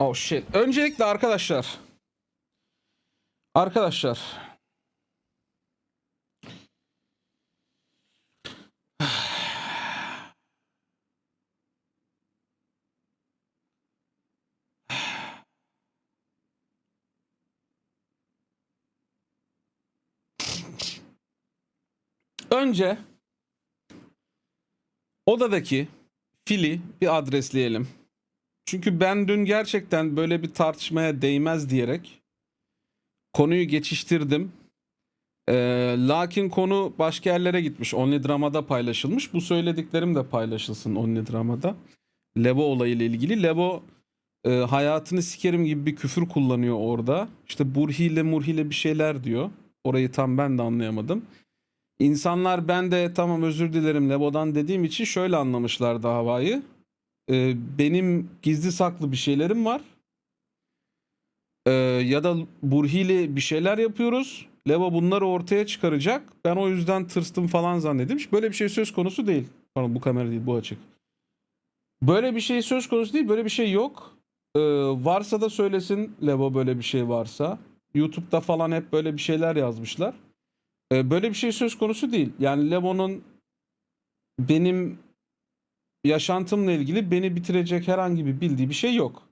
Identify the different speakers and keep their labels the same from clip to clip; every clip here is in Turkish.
Speaker 1: Oh shit. Öncelikle arkadaşlar. Arkadaşlar. Önce odadaki fili bir adresleyelim. Çünkü ben dün gerçekten böyle bir tartışmaya değmez diyerek konuyu geçiştirdim. Ee, lakin konu başka yerlere gitmiş. Only Drama'da paylaşılmış. Bu söylediklerim de paylaşılsın Only Drama'da. Levo olayıyla ilgili. Levo e, hayatını sikerim gibi bir küfür kullanıyor orada. İşte burhiyle murhiyle bir şeyler diyor. Orayı tam ben de anlayamadım. İnsanlar ben de tamam özür dilerim Levo'dan dediğim için şöyle anlamışlar davayı. Ee, benim gizli saklı bir şeylerim var. Ee, ya da Burhi'yle bir şeyler yapıyoruz. Levo bunları ortaya çıkaracak. Ben o yüzden tırstım falan zannedilmiş. Böyle bir şey söz konusu değil. Pardon bu kamera değil bu açık. Böyle bir şey söz konusu değil. Böyle bir şey yok. Ee, varsa da söylesin Levo böyle bir şey varsa. YouTube'da falan hep böyle bir şeyler yazmışlar. Ee, böyle bir şey söz konusu değil. Yani Levo'nun benim yaşantımla ilgili beni bitirecek herhangi bir bildiği bir şey yok.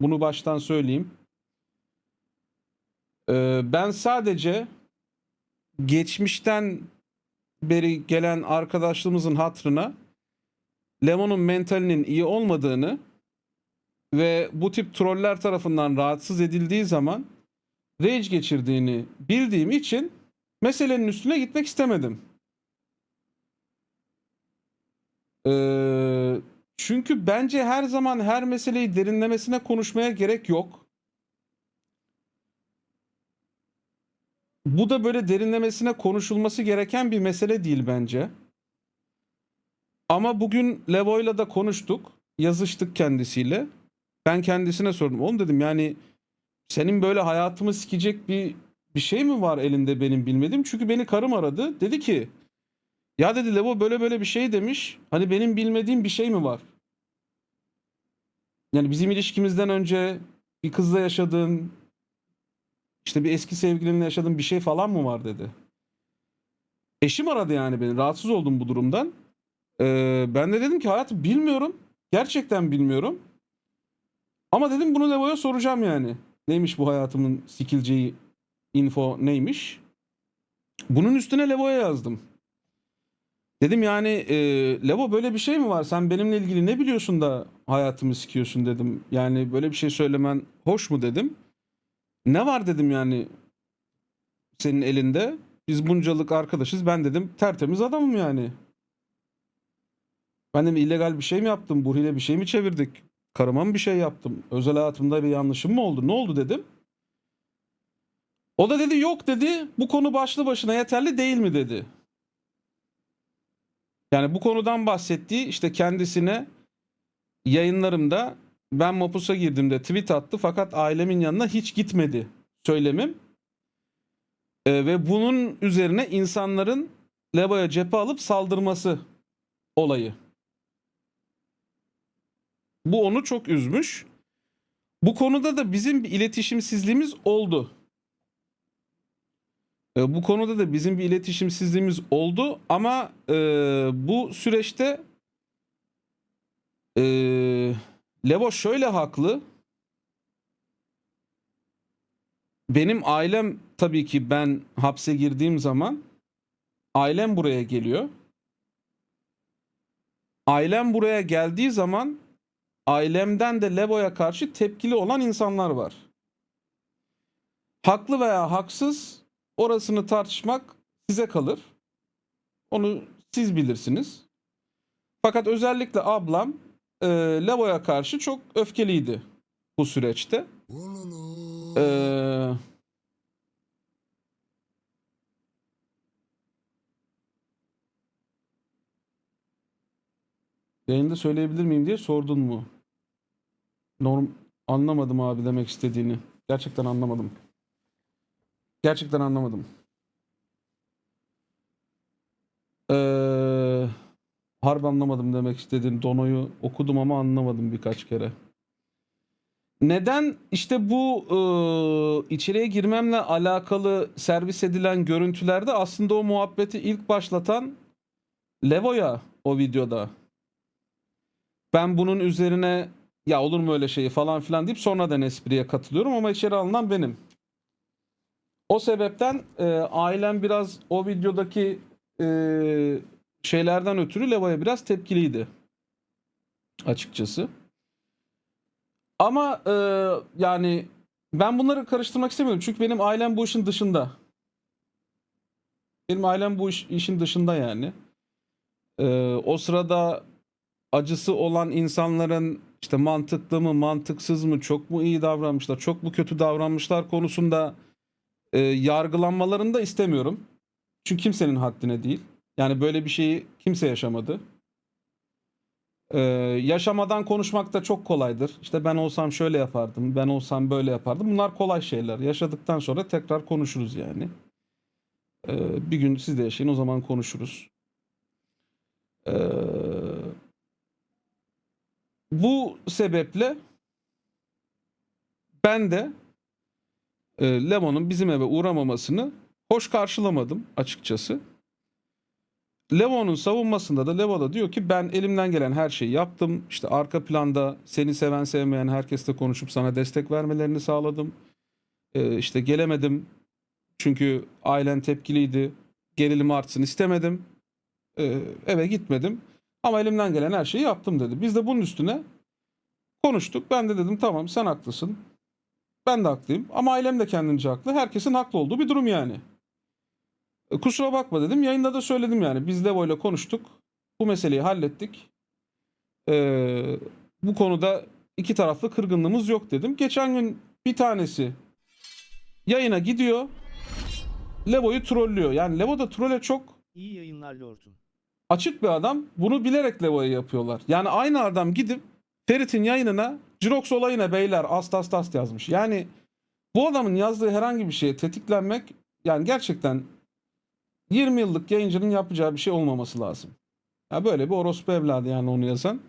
Speaker 1: Bunu baştan söyleyeyim. Ee, ben sadece geçmişten beri gelen arkadaşlığımızın hatrına Lemon'un mentalinin iyi olmadığını ve bu tip troller tarafından rahatsız edildiği zaman rage geçirdiğini bildiğim için meselenin üstüne gitmek istemedim. Ee, çünkü bence her zaman her meseleyi derinlemesine konuşmaya gerek yok. Bu da böyle derinlemesine konuşulması gereken bir mesele değil bence. Ama bugün Levo'yla da konuştuk. Yazıştık kendisiyle. Ben kendisine sordum. Oğlum dedim yani senin böyle hayatımı sikecek bir bir şey mi var elinde benim bilmediğim? Çünkü beni karım aradı. Dedi ki ya dedi Levo böyle böyle bir şey demiş. Hani benim bilmediğim bir şey mi var? Yani bizim ilişkimizden önce bir kızla yaşadığın işte bir eski sevgilinle yaşadığın bir şey falan mı var dedi. Eşim aradı yani beni. Rahatsız oldum bu durumdan. Ee, ben de dedim ki hayatım bilmiyorum. Gerçekten bilmiyorum. Ama dedim bunu Levo'ya soracağım yani. Neymiş bu hayatımın sikileceği info neymiş? Bunun üstüne Levo'ya yazdım. Dedim yani e, Levo böyle bir şey mi var? Sen benimle ilgili ne biliyorsun da hayatımı sikiyorsun dedim. Yani böyle bir şey söylemen hoş mu dedim. Ne var dedim yani senin elinde. Biz buncalık arkadaşız. Ben dedim tertemiz adamım yani. Ben dedim illegal bir şey mi yaptım? Burhi'yle bir şey mi çevirdik? Karıma mı bir şey yaptım? Özel hayatımda bir yanlışım mı oldu? Ne oldu dedim. O da dedi yok dedi. Bu konu başlı başına yeterli değil mi dedi. Yani bu konudan bahsettiği işte kendisine yayınlarımda ben Mopus'a girdiğimde tweet attı fakat ailemin yanına hiç gitmedi söylemim. Ee, ve bunun üzerine insanların Levo'ya cephe alıp saldırması olayı. Bu onu çok üzmüş. Bu konuda da bizim bir iletişimsizliğimiz oldu. E, Bu konuda da bizim bir iletişimsizliğimiz oldu ama e, bu süreçte e, Levo şöyle haklı. Benim ailem tabii ki ben hapse girdiğim zaman ailem buraya geliyor. Ailem buraya geldiği zaman ailemden de Levo'ya karşı tepkili olan insanlar var. Haklı veya haksız orasını tartışmak size kalır. Onu siz bilirsiniz. Fakat özellikle ablam e, Levo'ya karşı çok öfkeliydi bu süreçte. E, yayında söyleyebilir miyim diye sordun mu? Norm anlamadım abi demek istediğini. Gerçekten anlamadım. Gerçekten anlamadım. Ee, harbi anlamadım demek istediğin Dono'yu okudum ama anlamadım birkaç kere. Neden işte bu e, içeriye girmemle alakalı servis edilen görüntülerde aslında o muhabbeti ilk başlatan Levo'ya o videoda. Ben bunun üzerine ya olur mu öyle şeyi falan filan deyip sonradan espriye katılıyorum ama içeri alınan benim. O sebepten e, ailem biraz o videodaki e, şeylerden ötürü Levo'ya biraz tepkiliydi. Açıkçası. Ama e, yani ben bunları karıştırmak istemiyorum. Çünkü benim ailem bu işin dışında. Benim ailem bu iş, işin dışında yani. E, o sırada acısı olan insanların işte mantıklı mı mantıksız mı çok mu iyi davranmışlar çok mu kötü davranmışlar konusunda e, yargılanmalarını da istemiyorum. Çünkü kimsenin haddine değil. Yani böyle bir şeyi kimse yaşamadı. Ee, yaşamadan konuşmak da çok kolaydır. İşte ben olsam şöyle yapardım, ben olsam böyle yapardım. Bunlar kolay şeyler. Yaşadıktan sonra tekrar konuşuruz yani. Ee, bir gün siz de yaşayın, o zaman konuşuruz. Ee, bu sebeple ben de e, Lemon'un bizim eve uğramamasını hoş karşılamadım açıkçası. Levo'nun savunmasında da Levo da diyor ki ben elimden gelen her şeyi yaptım. İşte arka planda seni seven sevmeyen herkesle konuşup sana destek vermelerini sağladım. Ee, işte gelemedim çünkü ailen tepkiliydi. Gerilim artsın istemedim. Ee, eve gitmedim. Ama elimden gelen her şeyi yaptım dedi. Biz de bunun üstüne konuştuk. Ben de dedim tamam sen haklısın. Ben de haklıyım. Ama ailem de kendince haklı. Herkesin haklı olduğu bir durum yani. E, Kusura bakma dedim. Yayında da söyledim yani. Biz Levo ile konuştuk. Bu meseleyi hallettik. Ee, bu konuda iki taraflı kırgınlığımız yok dedim. Geçen gün bir tanesi yayına gidiyor. Levo'yu trollüyor. Yani Levo da trolle çok
Speaker 2: İyi yayınlar Lord'um.
Speaker 1: açık bir adam. Bunu bilerek Levo'ya yapıyorlar. Yani aynı adam gidip Ferit'in yayınına Jirox olayına beyler ast ast ast yazmış. Yani bu adamın yazdığı herhangi bir şeye tetiklenmek yani gerçekten 20 yıllık yayıncının yapacağı bir şey olmaması lazım. Ya böyle bir orospu evladı yani onu yazan.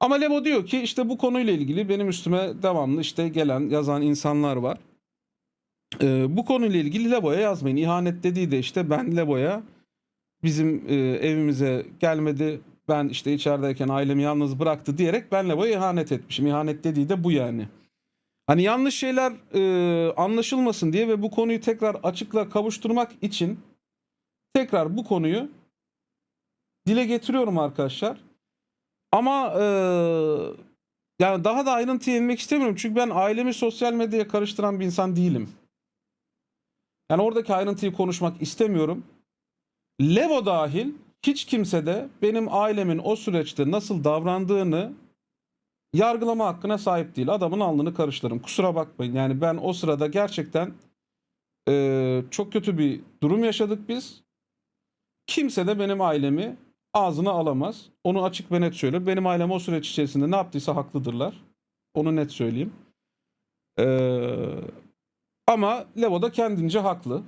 Speaker 1: Ama Levo diyor ki işte bu konuyla ilgili benim üstüme devamlı işte gelen yazan insanlar var. Ee, bu konuyla ilgili Levo'ya yazmayın. İhanet dediği de işte ben Levo'ya bizim e, evimize gelmedi. Ben işte içerideyken ailemi yalnız bıraktı diyerek ben Levo'ya ihanet etmişim. İhanet dediği de bu yani. Hani yanlış şeyler e, anlaşılmasın diye ve bu konuyu tekrar açıkla kavuşturmak için tekrar bu konuyu dile getiriyorum arkadaşlar. Ama e, yani daha da ayrıntıya inmek istemiyorum. Çünkü ben ailemi sosyal medyaya karıştıran bir insan değilim. Yani oradaki ayrıntıyı konuşmak istemiyorum. Levo dahil hiç kimse de benim ailemin o süreçte nasıl davrandığını yargılama hakkına sahip değil. Adamın alnını karıştırırım. Kusura bakmayın. Yani ben o sırada gerçekten e, çok kötü bir durum yaşadık biz. Kimse de benim ailemi ağzına alamaz. Onu açık ve net söylüyorum. Benim ailem o süreç içerisinde ne yaptıysa haklıdırlar. Onu net söyleyeyim. Ee, ama Levo da kendince haklı.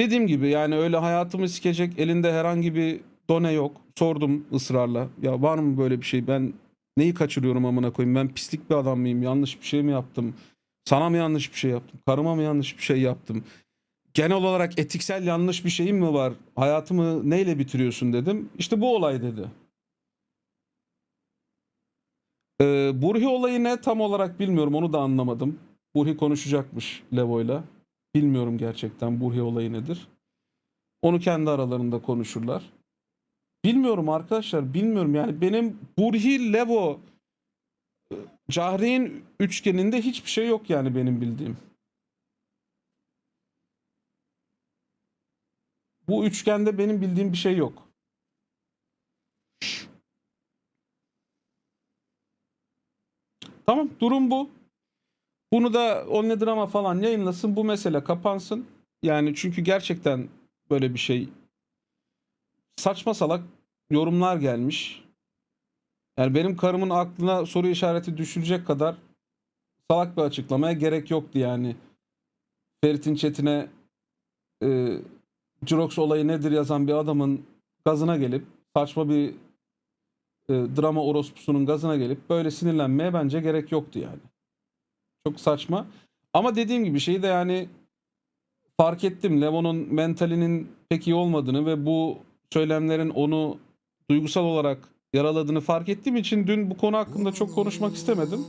Speaker 1: Dediğim gibi yani öyle hayatımı sikecek elinde herhangi bir done yok. Sordum ısrarla. Ya var mı böyle bir şey? Ben neyi kaçırıyorum amına koyayım? Ben pislik bir adam mıyım? Yanlış bir şey mi yaptım? Sana mı yanlış bir şey yaptım? Karıma mı yanlış bir şey yaptım? genel olarak etiksel yanlış bir şeyim mi var? Hayatımı neyle bitiriyorsun dedim. İşte bu olay dedi. Ee, Burhi olayı ne tam olarak bilmiyorum. Onu da anlamadım. Burhi konuşacakmış Levo'yla. Bilmiyorum gerçekten Burhi olayı nedir. Onu kendi aralarında konuşurlar. Bilmiyorum arkadaşlar. Bilmiyorum yani benim Burhi Levo Cahreyn üçgeninde hiçbir şey yok yani benim bildiğim. Bu üçgende benim bildiğim bir şey yok. Tamam durum bu. Bunu da Only Drama falan yayınlasın. Bu mesele kapansın. Yani çünkü gerçekten böyle bir şey saçma salak yorumlar gelmiş. Yani benim karımın aklına soru işareti düşürecek kadar salak bir açıklamaya gerek yoktu yani. Ferit'in chatine e, Jirox olayı nedir yazan bir adamın gazına gelip saçma bir e, drama orospusunun gazına gelip böyle sinirlenmeye bence gerek yoktu yani. Çok saçma. Ama dediğim gibi şeyi de yani fark ettim. Levon'un mentalinin pek iyi olmadığını ve bu söylemlerin onu duygusal olarak yaraladığını fark ettiğim için dün bu konu hakkında çok konuşmak istemedim.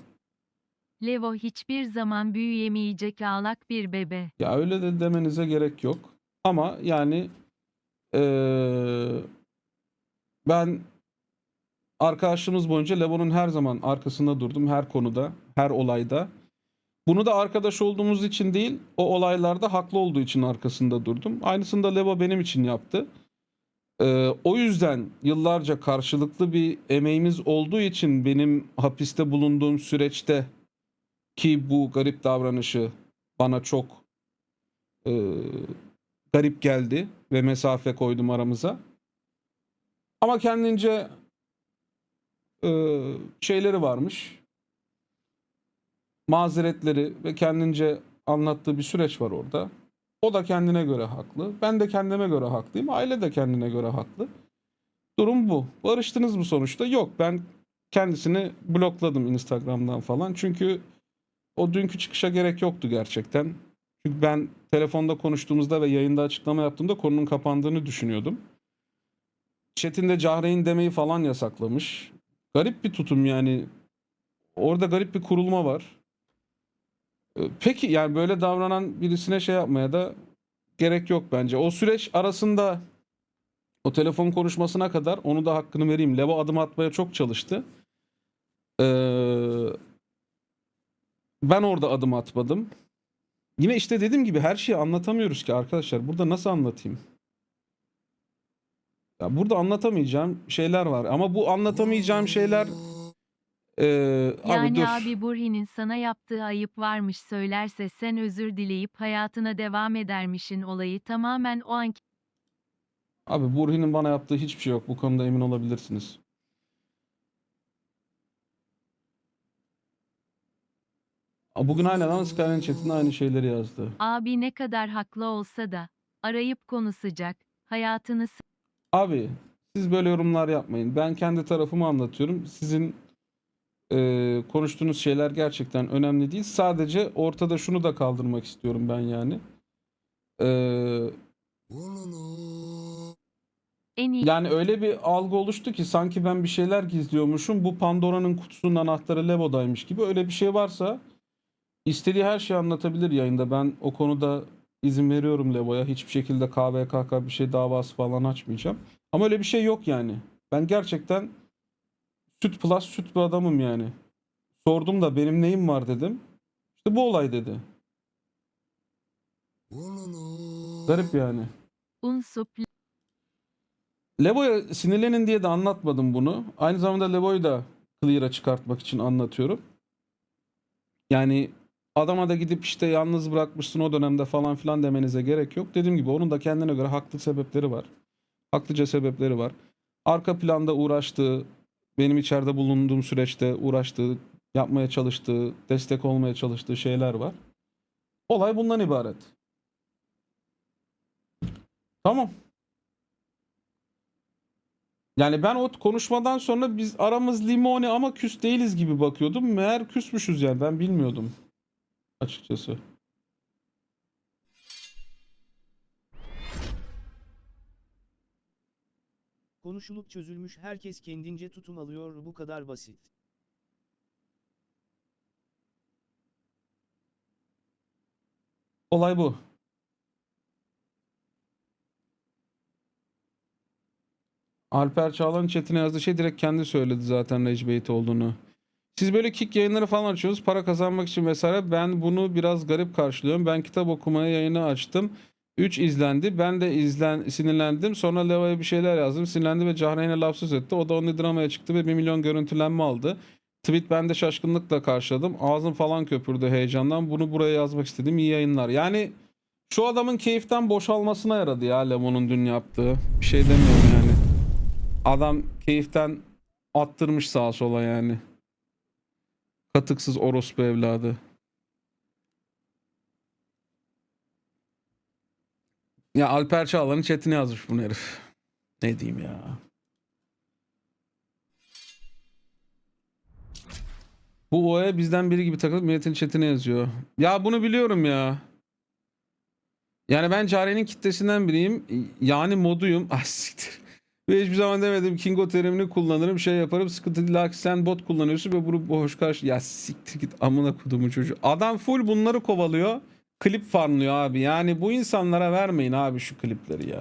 Speaker 2: Levo hiçbir zaman büyüyemeyecek ağlak bir bebe.
Speaker 1: Ya öyle de demenize gerek yok. Ama yani eee, ben arkadaşlığımız boyunca Levon'un her zaman arkasında durdum. Her konuda, her olayda. Bunu da arkadaş olduğumuz için değil, o olaylarda haklı olduğu için arkasında durdum. Aynısını da Levo benim için yaptı. Eee, o yüzden yıllarca karşılıklı bir emeğimiz olduğu için benim hapiste bulunduğum süreçte ki bu garip davranışı bana çok e, garip geldi ve mesafe koydum aramıza. Ama kendince e, şeyleri varmış. Mazeretleri ve kendince anlattığı bir süreç var orada. O da kendine göre haklı. Ben de kendime göre haklıyım. Aile de kendine göre haklı. Durum bu. Barıştınız mı sonuçta? Yok. Ben kendisini blokladım Instagram'dan falan. Çünkü o dünkü çıkışa gerek yoktu gerçekten. Çünkü ben telefonda konuştuğumuzda ve yayında açıklama yaptığımda konunun kapandığını düşünüyordum. Chat'inde Cahreyn demeyi falan yasaklamış. Garip bir tutum yani. Orada garip bir kurulma var. Peki yani böyle davranan birisine şey yapmaya da gerek yok bence. O süreç arasında o telefon konuşmasına kadar onu da hakkını vereyim. Levo adım atmaya çok çalıştı. Ee, ben orada adım atmadım. Yine işte dediğim gibi her şeyi anlatamıyoruz ki arkadaşlar. Burada nasıl anlatayım? Ya burada anlatamayacağım şeyler var. Ama bu anlatamayacağım şeyler abi
Speaker 2: Yani
Speaker 1: dur.
Speaker 2: abi Burhi'nin sana yaptığı ayıp varmış söylerse sen özür dileyip hayatına devam edermişin olayı tamamen o anki
Speaker 1: Abi Burhi'nin bana yaptığı hiçbir şey yok. Bu konuda emin olabilirsiniz. Bugün aynen ama Skyline chatinde aynı şeyleri yazdı.
Speaker 2: abi ne kadar haklı olsa da arayıp konuşacak, hayatını
Speaker 1: Abi siz böyle yorumlar yapmayın. Ben kendi tarafımı anlatıyorum. Sizin eee, konuştuğunuz şeyler gerçekten önemli değil. Sadece ortada şunu da kaldırmak istiyorum ben yani. Eee,
Speaker 2: en iyi
Speaker 1: yani öyle bir algı oluştu ki sanki ben bir şeyler gizliyormuşum. Bu Pandora'nın kutusunun anahtarı Levo'daymış gibi. Öyle bir şey varsa istediği her şeyi anlatabilir yayında. Ben o konuda izin veriyorum Levo'ya. Hiçbir şekilde KVKK bir şey davası falan açmayacağım. Ama öyle bir şey yok yani. Ben gerçekten süt plus süt bir adamım yani. Sordum da benim neyim var dedim. İşte bu olay dedi. Garip yani. Levo'ya sinirlenin diye de anlatmadım bunu. Aynı zamanda Levo'yu da clear'a çıkartmak için anlatıyorum. Yani adama da gidip işte yalnız bırakmışsın o dönemde falan filan demenize gerek yok. Dediğim gibi onun da kendine göre haklı sebepleri var. Haklıca sebepleri var. Arka planda uğraştığı, benim içeride bulunduğum süreçte uğraştığı, yapmaya çalıştığı, destek olmaya çalıştığı şeyler var. Olay bundan ibaret. Tamam. Yani ben o konuşmadan sonra biz aramız limoni ama küs değiliz gibi bakıyordum. Meğer küsmüşüz yani ben bilmiyordum açıkçası.
Speaker 3: Konuşulup çözülmüş herkes kendince tutum alıyor bu kadar basit.
Speaker 1: Olay bu. Alper Çağlar'ın chatine yazdığı şey direkt kendi söyledi zaten Recbeyt olduğunu. Siz böyle kick yayınları falan açıyorsunuz para kazanmak için vesaire. Ben bunu biraz garip karşılıyorum. Ben kitap okumaya yayını açtım. 3 izlendi. Ben de izlen sinirlendim. Sonra Leo'ya bir şeyler yazdım. Sinirlendi ve Cahreyn'e laf söz etti. O da onu dramaya çıktı ve 1 milyon görüntülenme aldı. Tweet ben de şaşkınlıkla karşıladım. Ağzım falan köpürdü heyecandan. Bunu buraya yazmak istedim. İyi yayınlar. Yani şu adamın keyiften boşalmasına yaradı ya Lemon'un dün yaptığı. Bir şey demiyorum yani. Adam keyiften attırmış sağa sola yani. Katıksız orospu evladı. Ya Alper Çağlar'ın chatine yazmış bunu herif. Ne diyeyim ya. Bu OE bizden biri gibi takılıp milletin chatine yazıyor. Ya bunu biliyorum ya. Yani ben Cari'nin kitlesinden biriyim. Yani moduyum. Ah siktir. Ve hiçbir zaman demedim Kingo terimini kullanırım şey yaparım sıkıntı değil Lakin sen bot kullanıyorsun ve bunu hoş karşı ya siktir git amına kodumu çocuğu. Adam full bunları kovalıyor. Klip farmlıyor abi. Yani bu insanlara vermeyin abi şu klipleri ya.